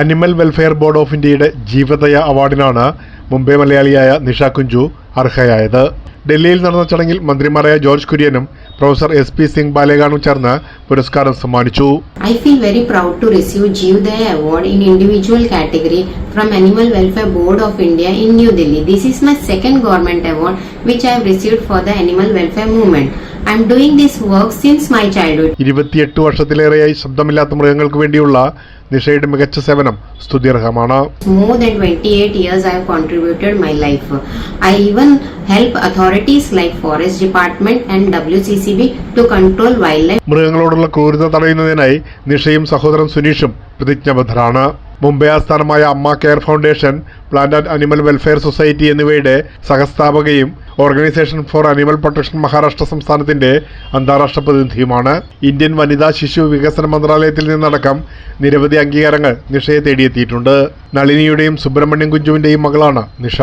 Animal welfare board of ഇന്ത്യയുടെ ജീവദയ അവാർഡിനാണ് മുംബൈ മലയാളിയായ നിഷ കുഞ്ചു അർഹയായത് ഡൽഹിയിൽ നടന്ന ചടങ്ങിൽ മന്ത്രിമാരായ ജോർജ് കുര്യനും പ്രൊഫസർ എസ് പി സിംഗ് ബാലേഗാണും ചേർന്ന് പുരസ്കാരം സമ്മാനിച്ചു I feel very proud to receive Jeevdaya Award in individual category from Animal Welfare Board of India in New Delhi. This is my second government award which I have received for the animal welfare ഇരുപത്തിയെട്ട് വർഷത്തിലേറെയായി ശബ്ദമില്ലാത്ത മൃഗങ്ങൾക്ക് വേണ്ടിയുള്ള നിഷയുടെ മികച്ച സേവനം സ്തുത്യർഹമാണ് More than 28 years I have contributed my life. I even help authorities like Forest Department and WCCB to control wildlife മൃഗങ്ങളോടുള്ള ക്രൂരത തടയുന്നതിനായി നിഷയും സഹോദരൻ സുനീഷും പ്രതിജ്ഞാബദ്ധരാണ് മുംബൈ ആസ്ഥാനമായ Amma care foundation plant and animal welfare society എന്നിവയുടെ സഹസ്ഥാപകയും organization for animal protection Maharashtra സംസ്ഥാനത്തിന്റെ അന്താരാഷ്ട്ര പ്രതിനിധിയുമാണ്. ഇന്ത്യൻ വനിതാ ശിശു വികസന മന്ത്രാലയത്തിൽ നിന്നടക്കം നിരവധി അംഗീകാരങ്ങൾ നിഷയെ തേടിയെത്തിയിട്ടുണ്ട്. നളിനിയുടെയും സുബ്രഹ്മണ്യം കുഞ്ചുവിന്റെയും മകളാണ് നിഷ.